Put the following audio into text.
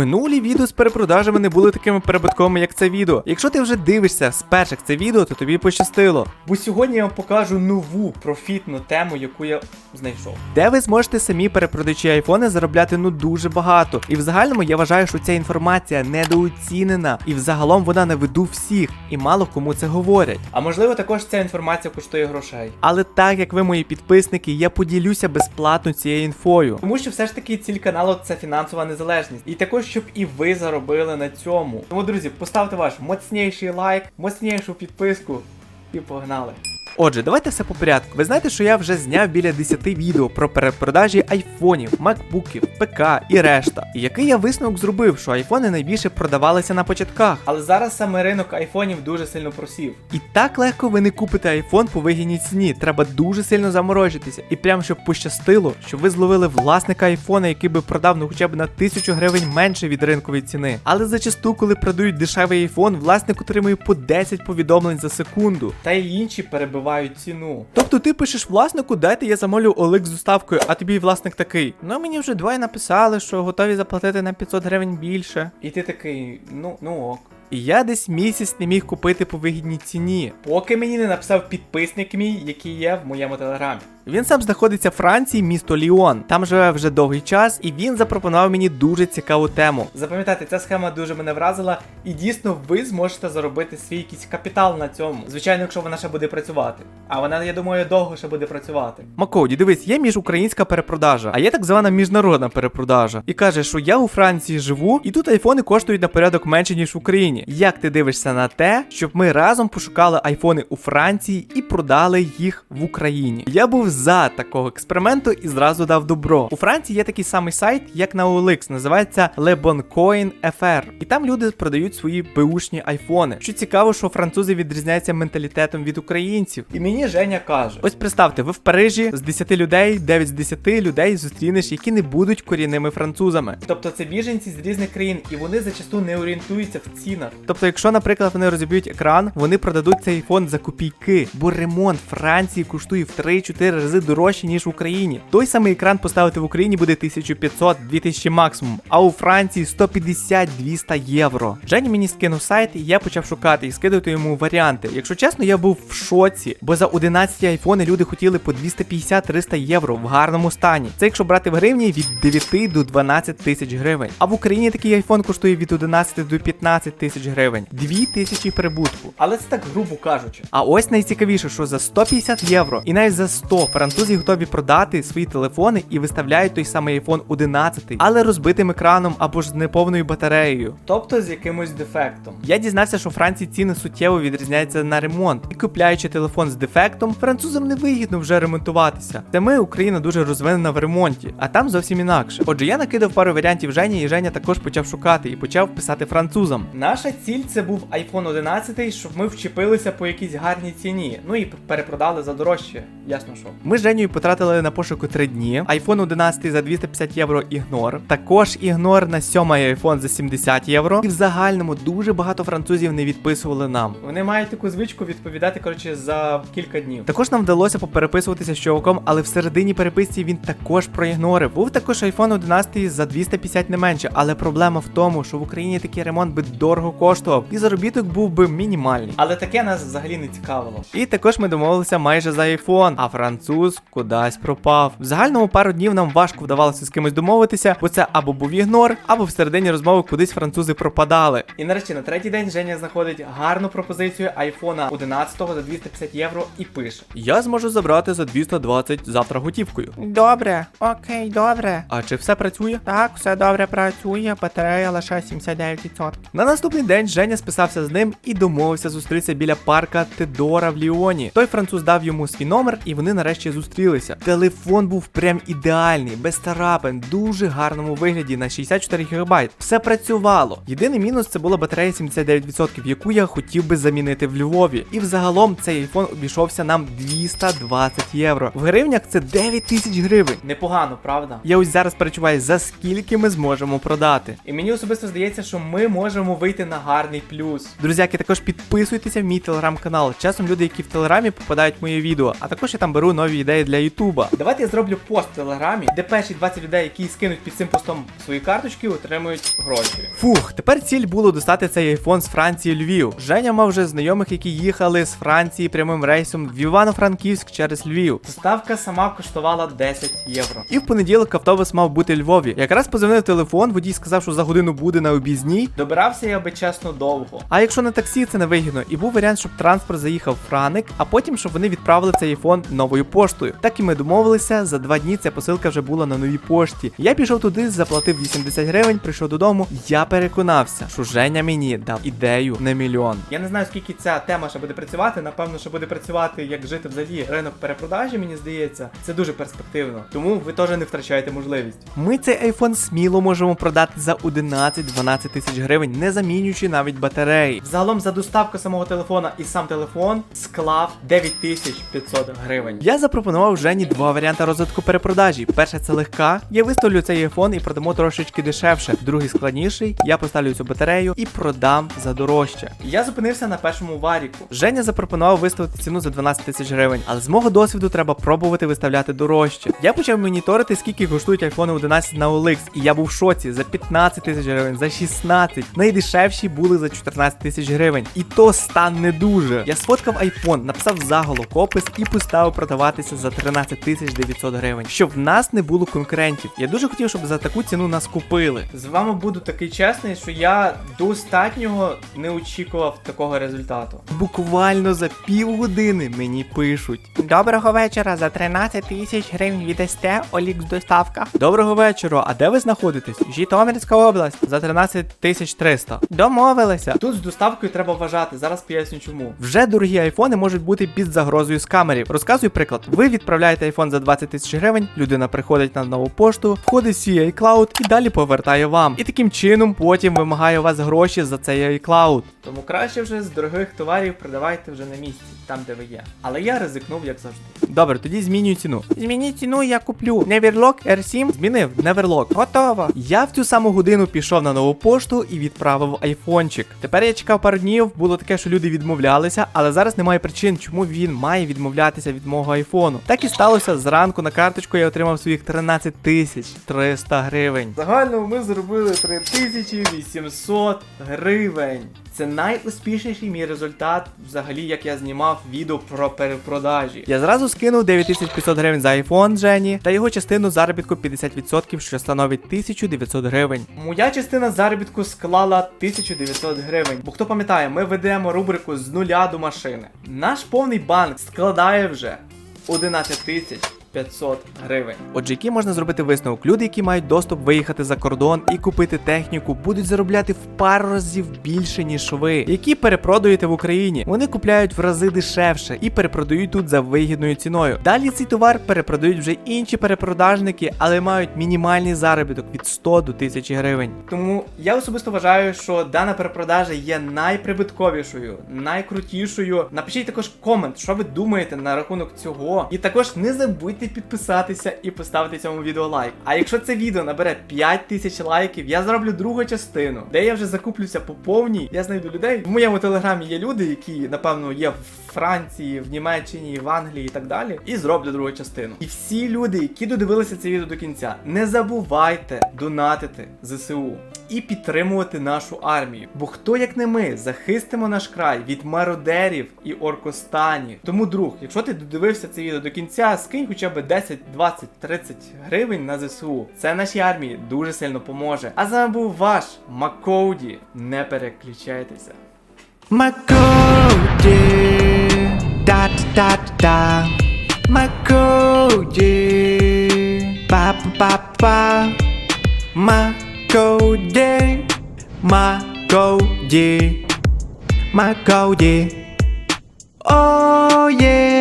Минулі відео з перепродажами не були такими перебутковими, як це відео. Якщо ти вже дивишся з перших це відео, то тобі пощастило. Бо сьогодні я вам покажу нову профітну тему, яку я знайшов. Де ви зможете самі перепродаючи айфони заробляти ну дуже багато. І в загальному я вважаю, що ця інформація недооцінена, і взагалом вона на виду всіх, і мало кому це говорять. А можливо, також ця інформація коштує грошей. Але так як ви мої підписники, я поділюся безплатно цією інфою. Тому що все ж таки ціль каналу це фінансова незалежність. І також, щоб і ви заробили на цьому. Тому, друзі, поставте ваш моцніший лайк, моцнішу підписку і погнали. Отже, давайте все по порядку. Ви знаєте, що я вже зняв біля 10 відео про перепродажі айфонів, макбуків, ПК і решта. І який я висновок зробив, що айфони найбільше продавалися на початках. Але зараз саме ринок айфонів дуже сильно просів. І так легко ви не купите айфон по вигідній ціні. Треба дуже сильно заморочитися. І прям щоб пощастило, щоб ви зловили власника айфона, який би продав ну хоча б на тисячу гривень менше від ринкової ціни. Але зачасту, коли продають дешевий айфон, власник отримує по 10 повідомлень за секунду. Та й інші перебивають ціну. Тобто ти пишеш власнику, дайте я замовлю Олик з доставкою, а тобі власник такий. Ну мені вже двоє написали, що готові заплатити на 500 гривень більше. І ти такий, ну, ну ок. І я десь місяць не міг купити по вигідній ціні, поки мені не написав підписник мій, який є в моєму телеграмі. Він сам знаходиться в Франції, місто Ліон. Там живе вже довгий час, і він запропонував мені дуже цікаву тему. Запам'ятайте, ця схема дуже мене вразила, і дійсно ви зможете заробити свій якийсь капітал на цьому. Звичайно, якщо вона ще буде працювати. А вона, я думаю, довго ще буде працювати. Макоді, дивись, є міжукраїнська перепродажа, а є так звана міжнародна перепродажа. І каже, що я у Франції живу, і тут айфони коштують на порядок менше, ніж в Україні. Як ти дивишся на те, щоб ми разом пошукали айфони у Франції і продали їх в Україні? Я був за такого експерименту і зразу дав добро. У Франції є такий самий сайт, як на OLX, називається Le Bon Coin FR. І там люди продають свої беушні айфони. Що цікаво, що французи відрізняються менталітетом від українців. І мені Женя каже: ось представте, ви в Парижі з 10 людей, 9 з 10 людей зустрінеш, які не будуть корінними французами. Тобто це біженці з різних країн, і вони зачасту не орієнтуються в цінах. Тобто, якщо, наприклад, вони розіб'ють екран, вони продадуть цей айфон за копійки, бо ремонт Франції коштує в 3-4 рази дорожче, ніж в Україні. Той самий екран поставити в Україні буде 1500-2000 максимум, а у Франції 150-200 євро. Жені мені скинув сайт, і я почав шукати і скидати йому варіанти. Якщо чесно, я був в шоці, бо за 11 айфони люди хотіли по 250-300 євро в гарному стані. Це якщо брати в гривні від 9 до 12 тисяч гривень. А в Україні такий айфон коштує від 11 до 15 тисяч гривень. 2 тисячі прибутку. Але це так грубо кажучи. А ось найцікавіше, що за 150 євро і навіть за 100 французи готові продати свої телефони і виставляють той самий iPhone 11, але розбитим екраном або ж з неповною батареєю. Тобто з якимось дефектом. Я дізнався, що в Франції ціни суттєво відрізняються на ремонт. І купляючи телефон з дефектом, французам не вигідно вже ремонтуватися. Та ми, Україна, дуже розвинена в ремонті, а там зовсім інакше. Отже, я накидав пару варіантів Жені, і Женя також почав шукати і почав писати французам. Наша ціль це був iPhone 11, щоб ми вчепилися по якійсь гарній ціні. Ну і перепродали за дорожче. Ясно, що ми з Женєю потратили на пошуку 3 дні. iPhone 11 за 250 євро ігнор. Також ігнор на 7 iPhone за 70 євро. І в загальному дуже багато французів не відписували нам. Вони мають таку звичку відповідати коротше за кілька днів. Також нам вдалося попереписуватися з чуваком, але всередині переписці він також проігнорив. Був також iPhone 11 за 250 не менше, але проблема в тому, що в Україні такий ремонт би дорого коштував, і заробіток був би мінімальний. Але таке нас взагалі не цікавило. І також ми домовилися майже за iPhone, а француз кудись пропав. В загальному пару днів нам важко вдавалося з кимось домовитися, бо це або був ігнор, або в середині розмови кудись французи пропадали. І нарешті на третій день Женя знаходить гарну пропозицію айфона 11 за 250 євро і пише: Я зможу забрати за 220 завтра готівкою. Добре, окей, добре. А чи все працює? Так, все добре працює, батарея лише 79%. На наступний день Женя списався з ним і домовився зустрітися біля парка Тедора в Ліоні. Той француз дав йому свій номер, і вони нарешті зустрілися. Телефон був прям ідеальний, без тарапин, дуже гарному вигляді на 64 ГБ. Все працювало.Єдиний мінус це була батарея 79%, яку я хотів би замінити в Львові. І взагалом цей iPhone обійшовся нам 220 євро. В гривнях це 9 тисяч гривень. Непогано, правда? Я ось зараз перечуваю, за скільки ми зможемо продати. І мені особисто здається, що ми можемо вийти на гарний плюс. Друзяки, також підписуйтеся в мій телеграм-канал. Часом люди, які в телеграмі попадають в моє відео, а також я там беру нові нові ідеї для Ютуба. Давайте я зроблю пост в телеграмі, де перші 20 людей, які скинуть під цим постом свої карточки, отримують гроші. Фух, тепер ціль було достати цей айфон з Франції Львів. Женя мав вже знайомих, які їхали з Франції прямим рейсом в Івано-Франківськ через Львів. Доставка сама коштувала 10 євро. І в понеділок автобус мав бути Львові. Якраз позвонив телефон, водій сказав, що за годину буде на об'їзній. Добирався я би чесно довго. А якщо на таксі, це не вигідно. І був варіант, щоб транспорт заїхав в Франик, а потім щоб вони відправили цей айфон новою поштою. Так і ми домовилися. За два дні ця посилка вже була на новій пошті. Я пішов туди, заплатив 80 гривень, прийшов додому. Я переконався, що Женя мені дав ідею на мільйон. Я не знаю, скільки ця тема ще буде працювати. Напевно, що буде працювати, як жити взагалі ринок перепродажі, мені здається. Це дуже перспективно. Тому ви теж не втрачаєте можливість. Ми цей айфон сміло можемо продати за 11-12 тисяч гривень, не замінюючи навіть батареї. Загалом за доставку самого телефона і сам телефон склав 9500 гривень. Я запропонував Жені два варіанти розвитку перепродажі. Перше це легка. Я виставлю цей айфон і продамо трошечки дешевше. Другий складніший. Я поставлю цю батарею і продам за дорожче. Я зупинився на першому варіку. Женя запропонував виставити ціну за 12 тисяч гривень, але з мого досвіду треба пробувати виставляти дорожче. Я почав моніторити, скільки коштують iPhone 11 на OLX, і я був в шоці за 15 тисяч гривень, за 16. Найдешевші були за 14 тисяч гривень. І то стан не дуже. Я сфоткав iPhone, написав заголовок опис і поставив продаватися за 13 тисяч 900 гривень, щоб в нас не було конкурентів. Я дуже хотів, щоб за таку ціну нас купили. З вами буду такий чесний, що я до останнього не очікував такого результату. Буквально за півгодини мені пишуть. Доброго вечора. За 13 тисяч гривень віддасте Олікс доставка. Доброго вечора, а де ви знаходитесь? Житомирська область. За 13 тисяч 300. Домовилися. Тут з доставкою треба вважати, зараз поясню чому. Вже дорогі айфони можуть бути під загрозою скамерів. Розказую приклад. Ви відправляєте айфон за 20 тисяч гривень, людина приходить на нову пошту, входить в iCloud і далі повертає вам. І таким чином потім вимагає у вас гроші за цей iCloud. Тому краще вже з дорогих товарів продавайте вже на місці, там де ви є. Але я ризикнув, як завжди. Добре, тоді змінюю ціну. Змініть ціну, я куплю. Neverlock R7. Змінив Neverlock. Готово. Я в цю саму годину пішов на нову пошту і відправив айфончик. Тепер я чекав пару днів, було таке, що люди відмовлялися, але зараз немає причин, чому він має відмовлятися від мого айфону. Так і сталося зранку на карточку я отримав своїх 13 тисяч 300 гривень. Загально ми зробили 3800 гривень. Це найуспішніший мій результат, взагалі, як я знімав відео про перепродажі. Я зразу скинув 9500 гривень за iPhone Жені та його частину заробітку 50%, що становить 1900 гривень. Моя частина заробітку склала 1900 гривень. Бо хто пам'ятає, ми ведемо рубрику з нуля до машини. Наш повний банк складає вже 11 тисяч. 500 гривень. Отже, який можна зробити висновок? Люди, які мають доступ виїхати за кордон і купити техніку, будуть заробляти в пару разів більше, ніж ви, які перепродаєте в Україні. Вони купляють в рази дешевше і перепродають тут за вигідною ціною. Далі цей товар перепродають вже інші перепродажники, але мають мінімальний заробіток від 100 до 1000 гривень. Тому я особисто вважаю, що дана перепродажа є найприбутковішою, найкрутішою. Напишіть також комент, що ви думаєте на рахунок цього. І також не забудьте підписатися і поставити цьому відео лайк. А якщо це відео набере 5 тисяч лайків, я зроблю другу частину, де я вже закуплюся по повній. Я знайду людей. В моєму телеграмі є люди, які, напевно, є в Франції, в Німеччині, в Англії і так далі. І зроблю другу частину. І всі люди, які додивилися це відео до кінця, не забувайте донатити ЗСУ. І підтримувати нашу армію. Бо хто як не ми захистимо наш край від мародерів і оркостані. Тому, друг, якщо ти додивився це відео до кінця, скинь хоча б 10, 20, 30 гривень на ЗСУ. Це нашій армії дуже сильно поможе. А з вами був ваш Макоуді. Не переключайтеся. Макоді. Да-да-да. Макоді. Па-па-па. Макоді. Макоді. Макоді. О, є.